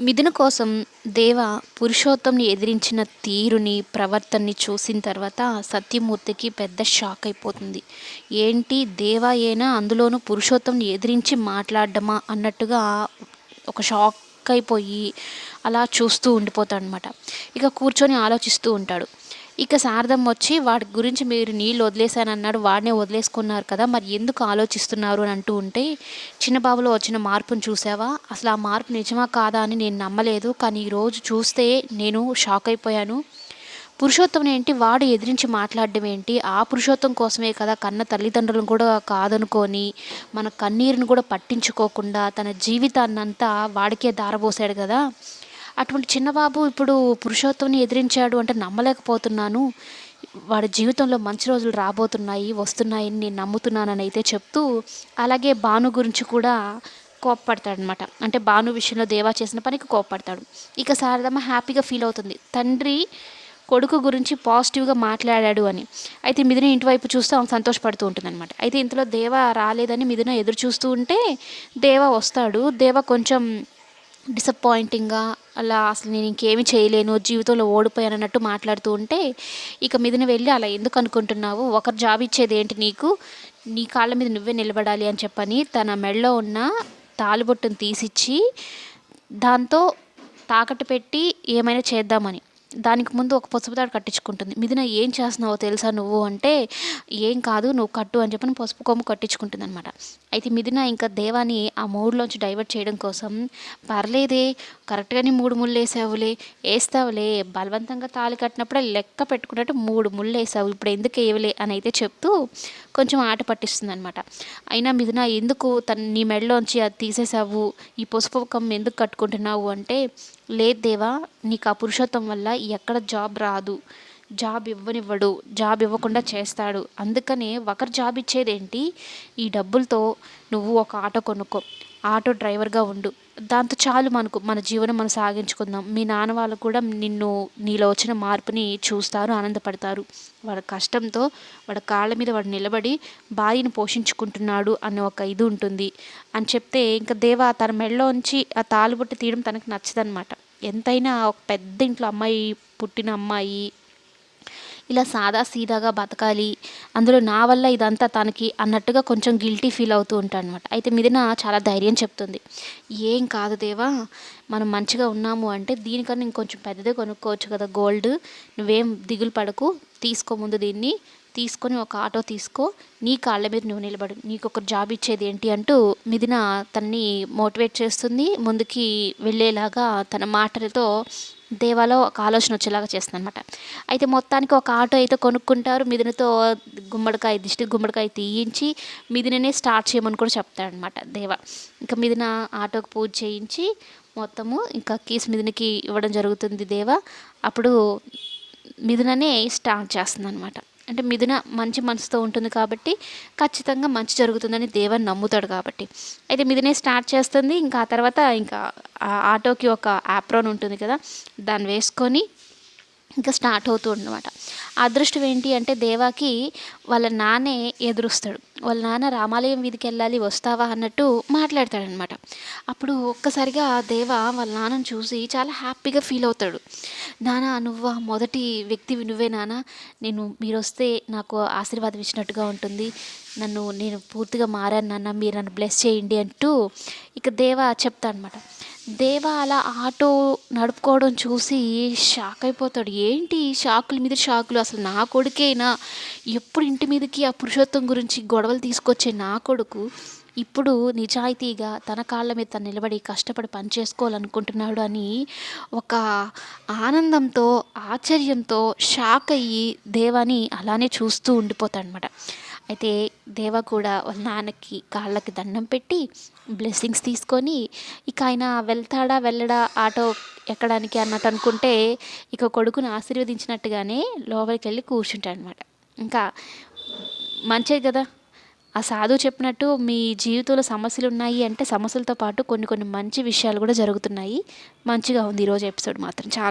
మిథున కోసం దేవ పురుషోత్తంని ఎదిరించిన తీరుని ప్రవర్తనని చూసిన తర్వాత సత్యమూర్తికి పెద్ద షాక్ అయిపోతుంది. ఏంటి దేవా ఏనా అందులోనూ పురుషోత్తంని ఎదిరించి మాట్లాడడమా అన్నట్టుగా ఒక షాక్ అయిపోయి అలా చూస్తూ ఉండిపోతాడు అనమాట ఇక కూర్చొని ఆలోచిస్తూ ఉంటాడు. ఇక శారదమ్మ వచ్చి వాడి గురించి మీరు నీళ్ళు వదిలేశాను అన్నాడు. వాడినే వదిలేసుకున్నారు కదా మరి ఎందుకు ఆలోచిస్తున్నారు అని అంటూ ఉంటే చిన్నబాబులో వచ్చిన మార్పును చూసావా? అసలు ఆ మార్పు నిజమా కాదా అని నేను నమ్మలేదు. కానీ ఈరోజు చూస్తే నేను షాక్ అయిపోయాను. పురుషోత్తం ఏంటి? వాడు ఎదిరించి మాట్లాడడం ఏంటి? ఆ పురుషోత్తం కోసమే కదా కన్న తల్లిదండ్రులను కూడా కాదనుకొని మన కన్నీరుని కూడా పట్టించుకోకుండా తన జీవితాన్నంతా వాడికే దారబోసాడు కదా. అటువంటి చిన్నబాబు ఇప్పుడు పురుషోత్తంని ఎదిరించాడు అంటే నమ్మలేకపోతున్నాను. వాడి జీవితంలో మంచి రోజులు రాబోతున్నాయి వస్తున్నాయని నేను నమ్ముతున్నానని అయితే చెప్తూ అలాగే భాను గురించి కూడా కోప్పడతాడనమాట అంటే భాను విషయంలో దేవా చేసిన పనికి కోప్పడతాడు. ఇక శారదమ్మ హ్యాపీగా ఫీల్ అవుతుంది. తండ్రి కొడుకు గురించి పాజిటివ్గా మాట్లాడాడు అని. అయితే మిథున ఇంటివైపు చూస్తే చూస్తూ ఆమె సంతోషపడుతూ ఉంటుందన్నమాట. అయితే ఇంతలో దేవ రాలేదని మిథున ఎదురు చూస్తూ ఉంటే దేవ వస్తాడు. దేవ కొంచెం డిసప్పాయింటింగ్గా అలా అసలు నేను ఇంకేమి చేయలేను జీవితంలో ఓడిపోయాను అన్నట్టు మాట్లాడుతూ ఉంటే ఇక మీదన వెళ్ళి అలా ఎందుకు అనుకుంటున్నావు? ఒకరు జాబ్ ఇచ్చేది ఏంటి నీకు? నీ కాళ్ళ మీద నువ్వే నిలబడాలి అని చెప్పని తన మెడలో ఉన్న తాలుబొట్టును తీసిచ్చి దాంతో తాకట్టు పెట్టి ఏమైనా చేద్దామని దానికి ముందు ఒక పసుపు తాడు కట్టించుకుంటుంది. మిదిన ఏం చేస్తున్నావో తెలుసా నువ్వు అంటే ఏం కాదు నువ్వు కట్టు అని చెప్పని పసుపు కొమ్ము కట్టించుకుంటుంది అనమాట అయితే మిదిన ఇంకా దేవాని ఆ మూడులోంచి డైవర్ట్ చేయడం కోసం పర్లేదే కరెక్ట్గానే మూడు ముళ్ళు వేసావులే వేస్తావులే బలవంతంగా తాళి కట్టినప్పుడే లెక్క పెట్టుకున్నట్టు మూడు ముళ్ళు వేసావు ఇప్పుడు ఎందుకు వేయలే అని అయితే చెప్తూ కొంచెం ఆట పట్టిస్తుంది అనమాట అయినా మిదిన ఎందుకు తన నీ మెడలోంచి అది తీసేసావు? ఈ పసుపు కొమ్మ ఎందుకు కట్టుకుంటున్నావు? అంటే లేదు దేవా నీకు ఆ పురుషోత్తం వల్ల ఎక్కడ జాబ్ రాదు. జాబ్ ఇవ్వనివ్వడు జాబ్ ఇవ్వకుండా చేస్తాడు. అందుకనే ఒకరు జాబ్ ఇచ్చేదేంటి? ఈ డబ్బులతో నువ్వు ఒక ఆటో కొనుక్కో. ఆటో డ్రైవర్గా ఉండు. దాంతో చాలు మనకు మన జీవనం మనం సాగించుకుందాం. మీ నాన్న వాళ్ళు కూడా నిన్ను నీలో వచ్చిన మార్పుని చూస్తారు ఆనందపడతారు. వాడి కష్టంతో వాడి కాళ్ళ మీద వాడు నిలబడి భార్యను పోషించుకుంటున్నాడు అనే ఒక ఇది ఉంటుంది. అని చెప్తే ఇంకా దేవ తన మెడలోంచి ఆ తాలుబొట్టి తీయడం తనకు నచ్చదనమాట ఎంతైనా ఒక పెద్ద ఇంట్లో అమ్మాయి పుట్టిన అమ్మాయి ఇలా సాదా సీదాగా బతకాలి. అందులో నా వల్ల ఇదంతా తనకి అన్నట్టుగా కొంచెం గిల్టీ ఫీల్ అవుతూ ఉంటాను అనమాట అయితే మిదిన చాలా ధైర్యం చెప్తుంది. ఏం కాదు దేవా మనం మంచిగా ఉన్నాము అంటే దీనికన్నా ఇంకొంచెం పెద్దదే కొనుక్కోవచ్చు కదా గోల్డ్ నువ్వేం దిగులు పడకు. తీసుకో ముందు దీన్ని. తీసుకొని ఒక ఆటో తీసుకో. నీ కాళ్ళ మీద నువ్వు నిలబడు. నీకు ఒక జాబ్ ఇచ్చేది ఏంటి? అంటూ మిదిన తన్ని మోటివేట్ చేస్తుంది. ముందుకి వెళ్ళేలాగా తన మాటలతో దేవాలో ఒక ఆలోచన వచ్చేలాగా చేస్తుంది అనమాట అయితే మొత్తానికి ఒక ఆటో అయితే కొనుక్కుంటారు. మిదినతో గుమ్మడికాయ దిష్టి గుమ్మడికాయ తీయించి మిదిననే స్టార్ట్ చేయమని కూడా చెప్తాడనమాట దేవ. ఇంకా మిదిన ఆటోకి పూజ చేయించి మొత్తము ఇంకా కీస్ మిదినకి ఇవ్వడం జరుగుతుంది దేవ. అప్పుడు మిథుననే స్టార్ట్ చేస్తుంది అనమాట అంటే మిథున మంచి మనసుతో ఉంటుంది కాబట్టి ఖచ్చితంగా మంచి జరుగుతుందని దేవన్ నమ్ముతాడు కాబట్టి. అయితే మిథునే స్టార్ట్ చేస్తుంది ఇంకా ఆ తర్వాత ఇంకా ఆటోకి ఒక యాప్రోన్ ఉంటుంది కదా దాన్ని వేసుకొని ఇంకా స్టార్ట్ అవుతూ అనమాట అదృష్టం ఏంటి అంటే దేవాకి వాళ్ళ నాన్నే ఎదురుస్తాడు. వాళ్ళ నాన్న రామాలయం వీధికి వెళ్ళాలి వస్తావా అన్నట్టు మాట్లాడతాడనమాట అప్పుడు ఒక్కసారిగా దేవ వాళ్ళ నాన్నని చూసి చాలా హ్యాపీగా ఫీల్ అవుతాడు. నాన్న నువ్వు? మొదటి వ్యక్తివి నువ్వే నాన్న. నేను మీరు వస్తే నాకు ఆశీర్వాదం ఇచ్చినట్టుగా ఉంటుంది. నన్ను నేను పూర్తిగా మారాను నాన్న. మీరు నన్ను బ్లెస్ చేయండి అంటూ ఇక దేవ చెప్తా అనమాట దేవ అలా ఆటో నడుపుకోవడం చూసి షాక్ అయిపోతాడు. ఏంటి షాకుల మీద షాకులు? అసలు నా కొడుకేనా? ఎప్పుడు ఇంటి మీదకి ఆ పురుషోత్తం గురించి గొడవలు తీసుకొచ్చే నా కొడుకు? ఇప్పుడు నిజాయితీగా తన కాళ్ళ మీద తను నిలబడి కష్టపడి పని చేసుకోవాలనుకుంటున్నాడు అని ఒక ఆనందంతో ఆశ్చర్యంతో షాక్ అయ్యి దేవాని అలానే చూస్తూ ఉండిపోతాడనమాట అయితే దేవ కూడా వాళ్ళ నాన్నకి కాళ్ళకి దండం పెట్టి బ్లెస్సింగ్స్ తీసుకొని ఇక ఆయన వెళ్తాడా వెళ్ళడా ఆటో ఎక్కడానికి అన్నట్టు అనుకుంటే ఇక కొడుకును ఆశీర్వదించినట్టుగానే లోపలికి వెళ్ళి కూర్చుంటాడనమాట ఇంకా మంచిది కదా? ఆ సాధు చెప్పినట్టు మీ జీవితంలో సమస్యలు ఉన్నాయి అంటే సమస్యలతో పాటు కొన్ని కొన్ని మంచి విషయాలు కూడా జరుగుతున్నాయి. మంచిగా ఉంది ఈరోజు ఎపిసోడ్ మాత్రం. చాలా